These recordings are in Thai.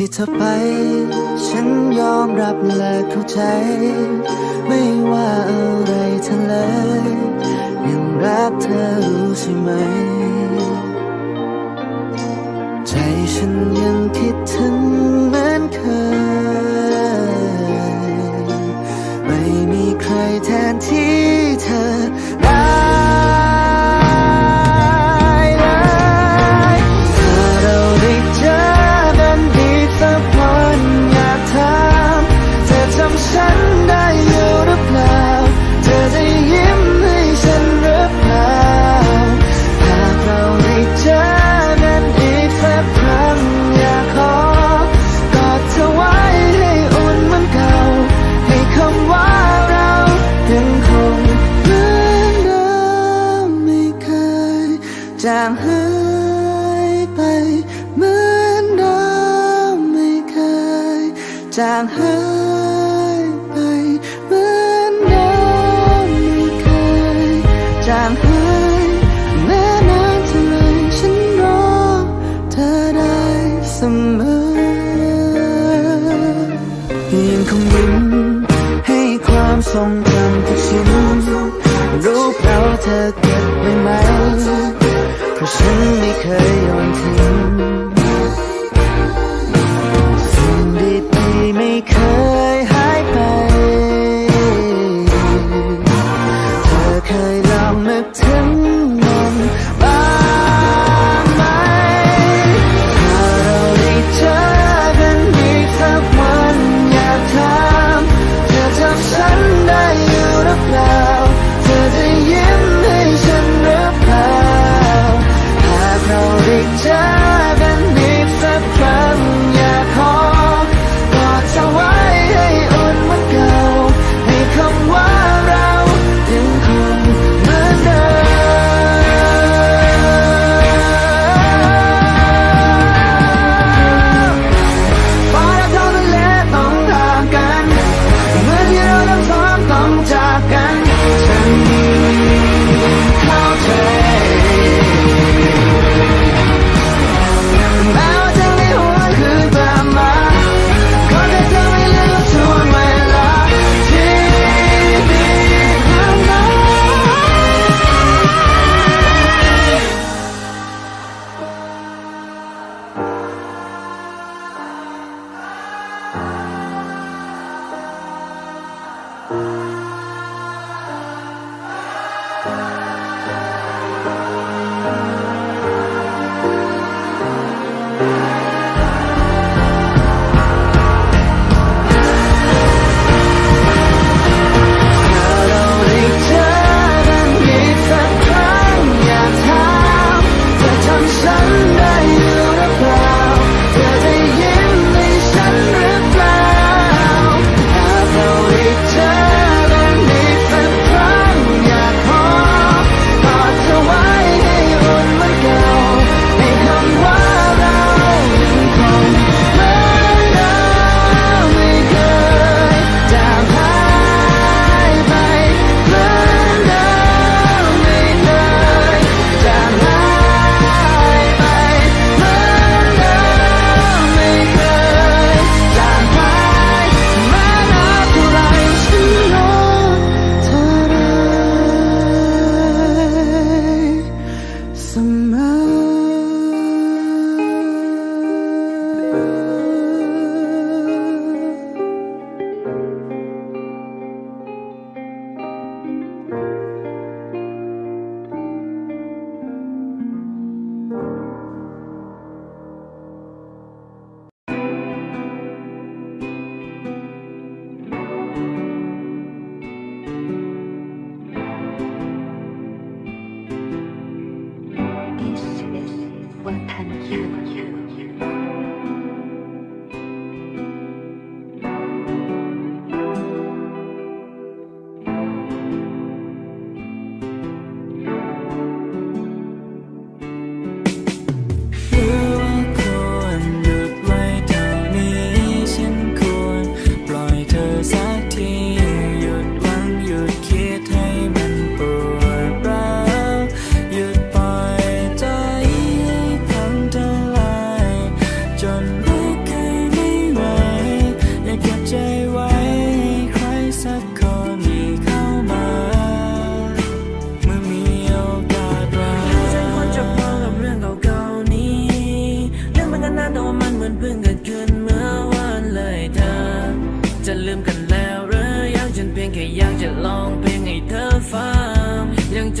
ที่เธอไป ฉันยอมรับและเข้าใจ ไม่ว่าอะไรเธอเลย ยังรักเธอรู้ใช่ไหม ใจฉันยัง จางหายไปเหมือนน้ำไม่เคยจางหายแม้นานเท่าไรฉันรอเธอได้เสมอยังคงยิ้มให้ความทรงจำทุกชิ้นรูปเราเธอเก็บไว้ไหมเพราะฉันไม่เคยยอมทิ้ง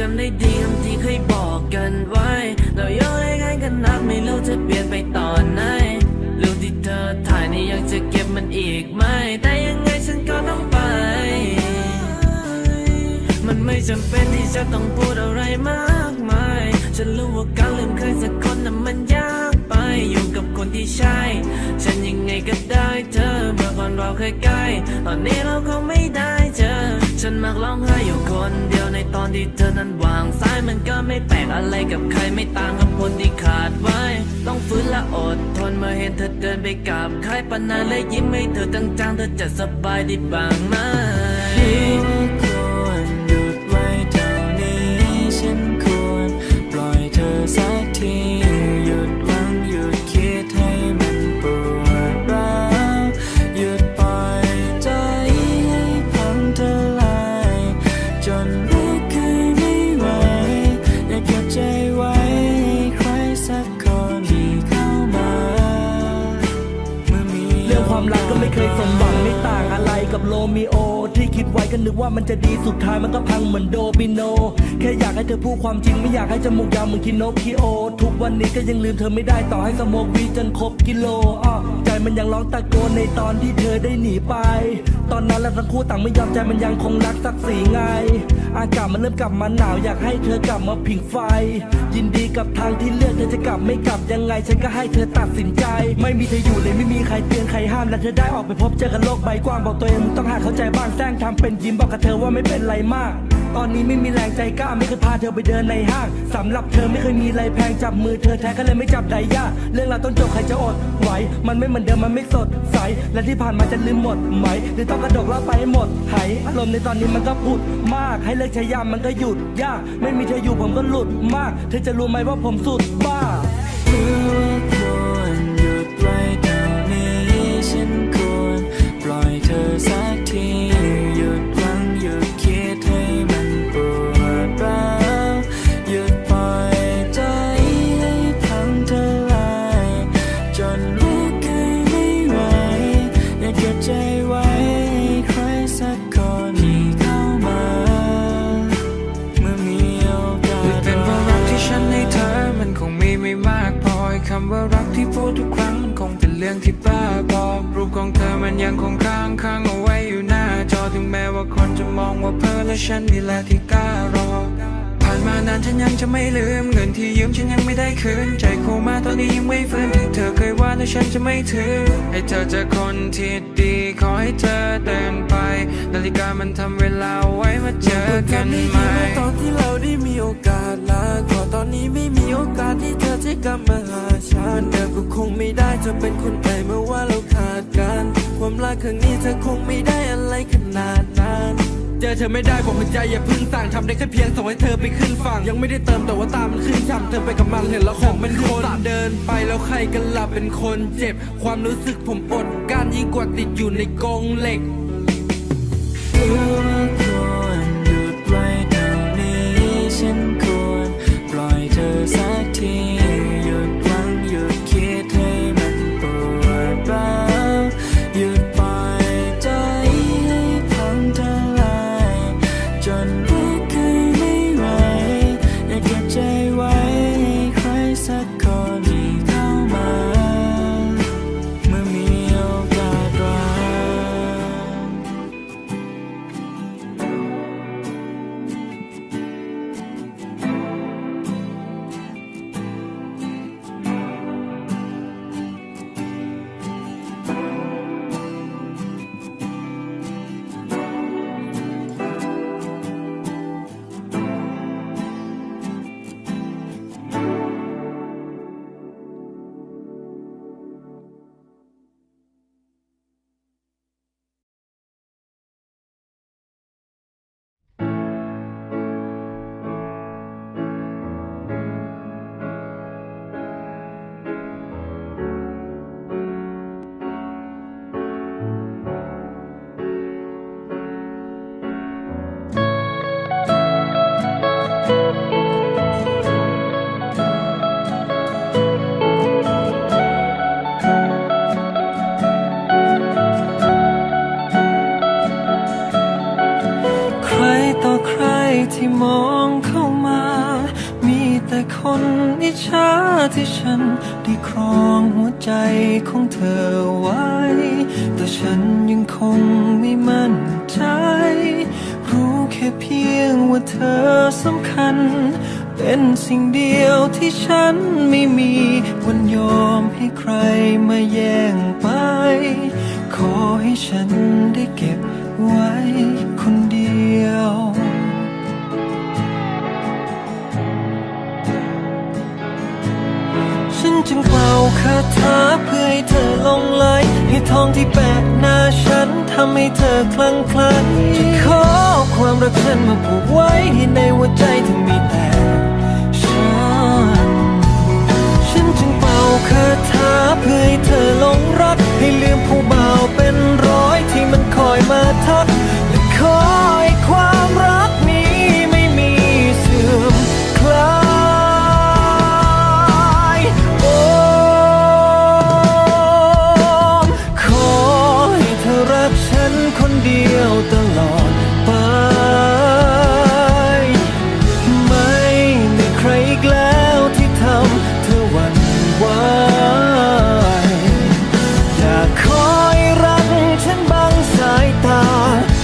จำได้ดีคำที่เคยบอกกันไว้ เราย้อนให้กันกันนักไม่รู้จะเปลี่ยนไปตอนไหนรูปที่เธอถ่ายนี่ยังจะเก็บมันอีกไหม แต่ยังไงฉันก็ต้องไป มันไม่จำเป็นที่จะต้องพูดอะไรมากมาย ฉันรู้ว่าการลืมใครสักคนนั้นมันยากไป อยู่กับคนที่ใช่ ฉันยังไงก็ได้เธอ เมื่อก่อนเราเคยใกล้ ตอนนี้เราคงไม่ได้เจอ มักร้องไห้อยู่คนเดียวในตอนที่เธอนั้นวางสายมันก็ไม่แปลกอะไรกับใครไม่ต่างกับคนที่ขาดไว้ ต้องฟื้นและอดทนเมื่อเห็นเธอเดินไปกับใครปานานเลยยิ้มให้เธอจังๆเธอจะสบายดีบ้างไหม โรมิโอ ที่คิดไว้ก็นึกว่ามันจะดีสุดท้ายมันก็พังเหมือนโดมิโน แค่อยากให้เธอพูดความจริงไม่อยากให้จมูกยาวเหมือนคิโนคิโอ ทุกวันนี้ก็ยังลืมเธอไม่ได้ต่อให้สโมกวีจนครบกิโลอ้อใจมันยังร้องตะโกนในตอนที่เธอได้หนีไป ตอนนั้นเราทั้งคู่ต่างไม่ยอมใจมันยังคงรักศักดิ์ศรีไง อากาศมันเริ่มกลับมาหนาวอยากให้เธอกลับมาผิงไฟยินดี กับทางที่เลือกเธอจะกลับไม่กลับยังไง ฉันก็ให้เธอตัดสินใจ ไม่มีเธออยู่เลยไม่มีใครเตือนใครห้ามและเธอได้ออกไปพบเจอกันโลกใบกว้างบอกตัวเองมึงต้องหาเข้าใจบ้างแซงทำเป็นยิ้มบอกกับเธอว่าไม่เป็นไรมาก ตอนนี้ไม่มีแรงใจกล้าไม่เคยพาเธอไปเดินในห้างสำหรับเธอไม่เคยมีอะไรแพงจับมือเธอแท้ก็เลยไม่จับไดย่าเรื่องราวต้นจบใครจะอดไหวมันไม่เหมือนเดิมมันไม่สดใสและที่ผ่านมาจะลืมหมดไหมหรือต้องกระดกเล่าไปให้หมดหายอารมณ์ในตอนนี้มันก็พุดมากให้เลิกใช้ยามมันก็หยุดยาก ไม่มีเธออยู่ผมก็หลุดมาก เธอจะรู้ไหมว่าผมสุดบ้า ฉันนี่แหละที่กล้ารอ ผ่านมานานฉันยังจะไม่ลืมเงินที่ยืมฉันยังไม่ได้คืน ใจโคมาตอนนี้ยังไม่ฟื้นที่เธอเคยว่าและฉันจะไม่ถือ ให้เธอเจอคนที่ดีขอให้เธอเดินไป นาฬิกามันทำเวลาไว้มาเจอกันไหมตอนที่เราได้มีโอกาสลาก่อตอนนี้ไม่มีโอกาสที่เธอจะกลับมาหาฉันเหมือนเดิมก็คงไม่ได้จะเป็นคนใหม่เมื่อว่าเราขาดกัน ความรักครั้งนี้เธอคงไม่ได้อะไรขนาดนั้น เจอเธอไม่ได้บอกหัวใจอย่าพึ่งสั่งทำได้แค่เพียงส่งให้เธอไปขึ้นฝั่ง ยังไม่ได้เติมแต่ว่าตามันขึ้นช้ำเธอไปกับมันเห็นแล้วของเป็นคนเดินไปแล้วใครกันหลับเป็นคนเจ็บ ความรู้สึกผมอดกลั้ารยิ่งกว่าติดอยู่ในกรงเหล็ก ค่เพียงว่าเธอสำคัญ เป็นสิ่งเดียวที่ฉันไม่มีวันยอมให้ใครมาแย่งไป ขอให้ฉันได้เก็บไว้คนเดียวฉันจึงเป่าคาถาเพื่อให้เธอหลงไหล ให้ทองที่แปะหน้าฉันทำให้เธอคลั่งไคล้จะขอความรักฉันมาผูกไว้ให้ในหัวใจเธอมี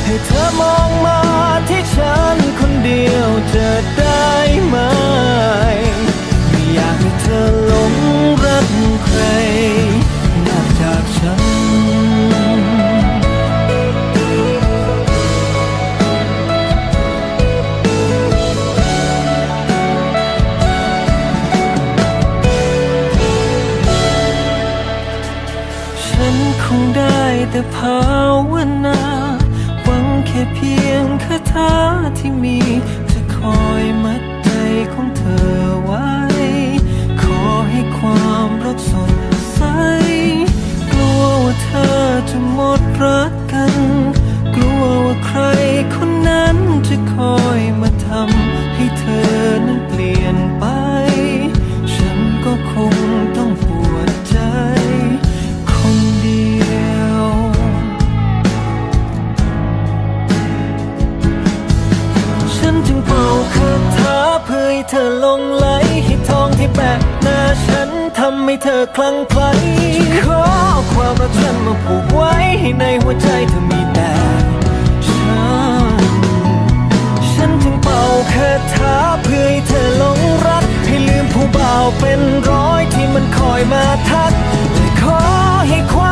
ให้เธอมองมาที่ฉันคนเดียวจะได้ไหม ไม่อยากให้เธอหลงรักใคราที่ เป็นร้อยที่มันคอยมาทักเลยขอให้ความ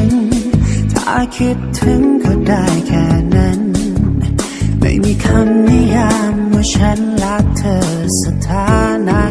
คิดถึงก็ได้แค่นั้น ไม่มีคำนิยามว่าฉันรักเธอสถานะ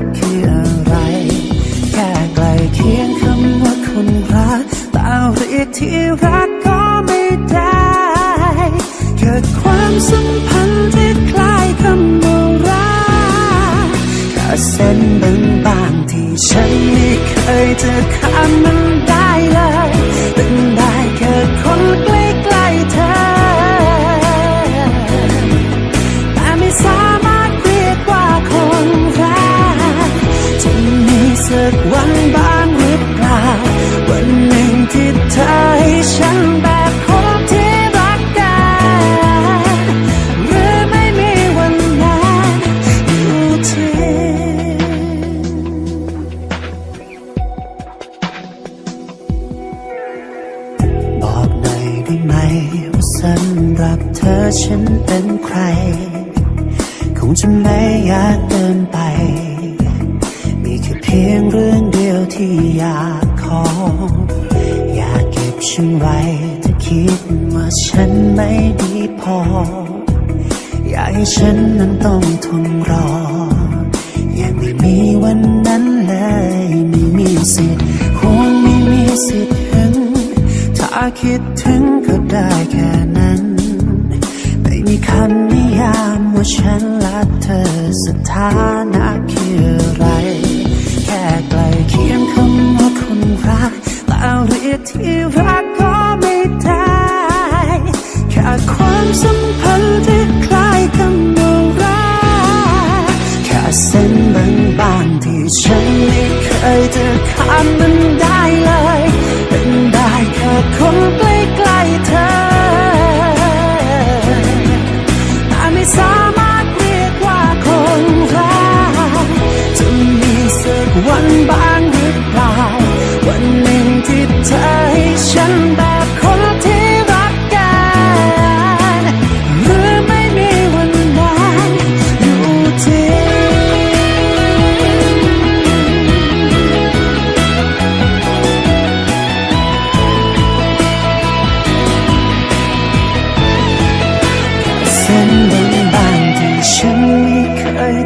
ต้องทนรอ ยังไม่มีวันนั้นเลย ไม่มีสิทธิ์คงไม่มีสิทธิ์ถึง ถ้าคิดถึงก็ได้แค่นั้น ไม่มีคำนิยามว่าฉันรักเธอสถานะคืออะไร แค่ใกลเคียงคำว่าคนรักแต่เรียกที่รักก็ไม่ได้ แค่ความสัม ฉันไม่เคยจะข้ามมันได้เลย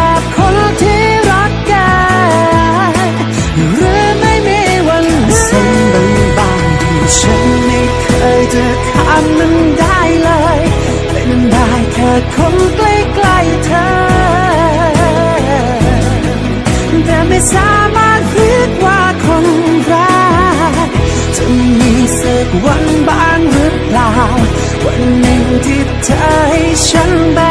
้ วันบ้างหรือเปล่า วันหนึ่งที่เธอให้ฉันแบ